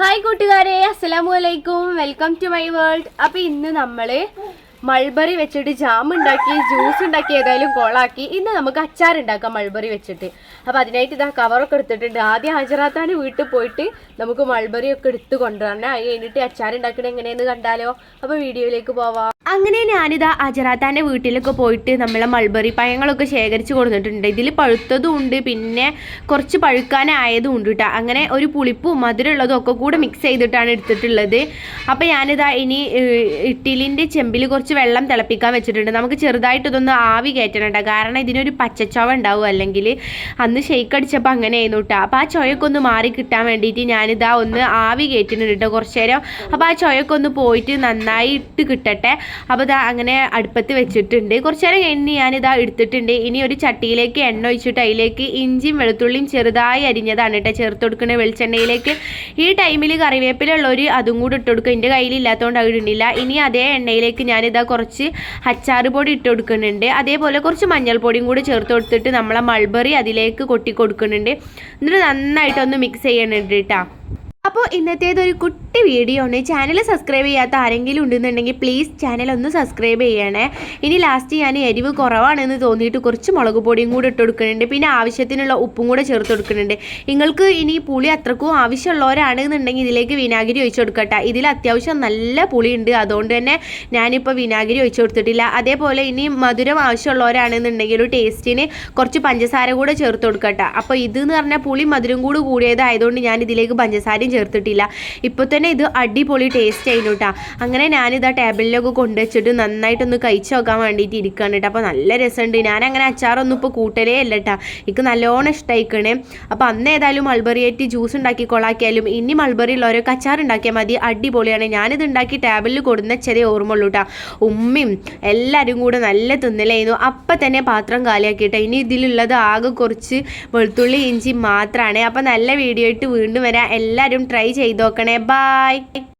Hi കൂട്ടുകാരെ. അസ്സലാമു അലൈക്കും വെൽക്കം ടു മൈ വേൾഡ് അപ്പൊ ഇന്ന് നമ്മൾ മൾബറി വെച്ചിട്ട് ജാം ഉണ്ടാക്കി ജ്യൂസ് ഉണ്ടാക്കി ഏതായാലും കോളാക്കി ഇന്ന് നമുക്ക് അച്ചാർ ഉണ്ടാക്കാം മൾബറി വെച്ചിട്ട്. അപ്പൊ അതിനായിട്ട് ഇതാ കവറൊക്കെ എടുത്തിട്ടുണ്ട്. ആദ്യം ഹാജറാത്താണ് വീട്ടിൽ പോയിട്ട് നമുക്ക് മൾബറി ഒക്കെ എടുത്ത് കൊണ്ടുവരണം. അത് കഴിഞ്ഞിട്ട് അച്ചാർ ഉണ്ടാക്കണ എങ്ങനെയെന്ന് കണ്ടാലോ. അപ്പൊ വീഡിയോയിലേക്ക് പോവാം. അങ്ങനെ ഞാനിതാ അജറാത്താന്റെ വീട്ടിലൊക്കെ പോയിട്ട് നമ്മളെ മൾബറി പഴങ്ങളൊക്കെ ശേഖരിച്ച് കൊടുത്തിട്ടുണ്ട്. ഇതിൽ പഴുത്തതും ഉണ്ട് പിന്നെ കുറച്ച് പഴുക്കാനായതും ഉണ്ട് കേട്ടോ അങ്ങനെ ഒരു പുളിപ്പും മധുരമുള്ളതും ഒക്കെ കൂടെ മിക്സ് ചെയ്തിട്ടാണ് എടുത്തിട്ടുള്ളത്. അപ്പോൾ ഞാനിതാ ഇനി ഇട്ടിലിന്റെ ചെമ്പിൽ കുറച്ച് വെള്ളം തിളപ്പിക്കാൻ വെച്ചിട്ടുണ്ട്. നമുക്ക് ചെറുതായിട്ട് ഇതൊന്ന് ആവി കയറ്റണം കേട്ടോ കാരണം ഇതിനൊരു പച്ചച്ചവ ഉണ്ടാവും. അല്ലെങ്കിൽ അന്ന് ഷെയ്ക്ക് അടിച്ചപ്പോൾ അങ്ങനെ ആയിരുന്നു കേട്ടോ അപ്പോൾ ആ ചുവയൊക്കെ ഒന്ന് മാറി കിട്ടാൻ വേണ്ടിയിട്ട് ഞാനിതാ ഒന്ന് ആവി കയറ്റുന്നുണ്ട് കേട്ടോ കുറച്ച് നേരം. അപ്പോൾ ആ ചുവയൊക്കെ ഒന്ന് പോയിട്ട് നന്നായിട്ട് കിട്ടട്ടെ. അപ്പോൾ ഇതാ അങ്ങനെ അടുപ്പത്ത് വെച്ചിട്ടുണ്ട്. കുറച്ച് നേരം കഴിഞ്ഞ് ഞാനിതാ എടുത്തിട്ടുണ്ട്. ഇനി ഒരു ചട്ടിയിലേക്ക് എണ്ണ ഒഴിച്ചിട്ട് അതിലേക്ക് ഇഞ്ചിയും വെളുത്തുള്ളിയും ചെറുതായി അരിഞ്ഞതാണ് കേട്ടോ. ചേർത്ത് കൊടുക്കുന്ന വെളിച്ചെണ്ണയിലേക്ക്. ഈ ടൈമിൽ കറിവേപ്പില ഒരു അതും കൂടി ഇട്ട് കൊടുക്കും. എന്റെ കയ്യിലില്ലാത്തതുകൊണ്ട് ഇടുന്നില്ല. ഇനി അതേ എണ്ണയിലേക്ക് ഞാനിതാ കുറച്ച് അച്ചാറ് പൊടി ഇട്ട് കൊടുക്കുന്നുണ്ട്. അതേപോലെ കുറച്ച് മഞ്ഞൾപ്പൊടിയും കൂടി ചേർത്ത് കൊടുത്തിട്ട് നമ്മളെ മൾബറി അതിലേക്ക് കൊട്ടി കൊടുക്കുന്നുണ്ട്. എന്നിട്ട് നന്നായിട്ടൊന്ന് മിക്സ് ചെയ്യണുണ്ട് കേട്ടോ. അപ്പോൾ ഇന്നത്തേത് ഒരു കുട്ടി വീഡിയോ ആണ്. ചാനൽ സബ്സ്ക്രൈബ് ചെയ്യാത്ത ആരെങ്കിലും ഉണ്ടെന്നുണ്ടെങ്കിൽ പ്ലീസ് ചാനൽ ഒന്ന് സബ്സ്ക്രൈബ് ചെയ്യണേ. ഇനി ലാസ്റ്റ് ഞാൻ എരിവ് കുറവാണെന്ന് തോന്നിയിട്ട് കുറച്ച് മുളക് പൊടിയും കൂടെ ഇട്ട് കൊടുക്കുന്നുണ്ട്. പിന്നെ ആവശ്യത്തിനുള്ള ഉപ്പും കൂടെ ചേർത്ത് കൊടുക്കുന്നുണ്ട്. നിങ്ങൾക്ക് ഇനി പുളി അത്രക്കും ആവശ്യമുള്ളവരാണെന്നുണ്ടെങ്കിൽ ഇതിലേക്ക് വിനാഗിരി ഒഴിച്ചു കൊടുക്കട്ടെ. ഇതിൽ അത്യാവശ്യം നല്ല പുളിയുണ്ട്. അതുകൊണ്ട് തന്നെ ഞാനിപ്പോൾ വിനാഗിരി ഒഴിച്ചു കൊടുത്തിട്ടില്ല. അതേപോലെ ഇനി മധുരം ആവശ്യമുള്ളവരാണെന്നുണ്ടെങ്കിൽ ഒരു ടേസ്റ്റിന് കുറച്ച് പഞ്ചസാര കൂടെ ചേർത്ത് കൊടുക്കട്ടെ. അപ്പോൾ ഇത് എന്ന് പറഞ്ഞാൽ പുളി മധുരം കൂടി കൂടിയതായതുകൊണ്ട് ഞാൻ ഇതിലേക്ക് പഞ്ചസാരയും ചേർത്തിട്ടില്ല. ഇപ്പോൾ തന്നെ ഇത് അടിപൊളി ടേസ്റ്റ് ആയിരുന്നു കേട്ടോ അങ്ങനെ ഞാനിത് ആ ടേബിളിലൊക്കെ കൊണ്ടുവച്ചിട്ട് നന്നായിട്ടൊന്ന് കഴിച്ച് നോക്കാൻ വേണ്ടിയിട്ട് ഇരിക്കുകയാണ് കേട്ടോ അപ്പോൾ നല്ല രസമുണ്ട് ഞാൻ അങ്ങനെ അച്ചാറൊന്നും ഇപ്പോൾ കൂട്ടലേ അല്ല കേട്ടോ എനിക്ക് നല്ലോണം ഇഷ്ടമായിക്കണേ അപ്പോൾ അന്ന് ഏതായാലും മൾബറിയായിട്ട് ജ്യൂസ് ഉണ്ടാക്കി കൊളാക്കിയാലും ഇനി മൾബറി ഉള്ളവരൊക്കെ അച്ചാർ ഉണ്ടാക്കിയാൽ മതി. അടിപൊളിയാണ്. ഞാനിത് ഉണ്ടാക്കി ടേബിളിൽ കൊടുന്ന ചെറിയ ഓർമ്മ ഉള്ളൂ കേട്ടോ ഉമ്മയും എല്ലാവരും കൂടെ നല്ല തിന്നലായിരുന്നു. അപ്പം തന്നെ പാത്രം കാലിയാക്കിയിട്ട് ഇനി ഇതിലുള്ളത് ആകെ കുറച്ച് വെളുത്തുള്ളി ഇഞ്ചി മാത്രമാണ് അപ്പം നല്ല വീഡിയോ ആയിട്ട് വീണ്ടും വരാം. എല്ലാവരും ട്രൈ ചെയ്ത് നോക്കണേ. ബായ്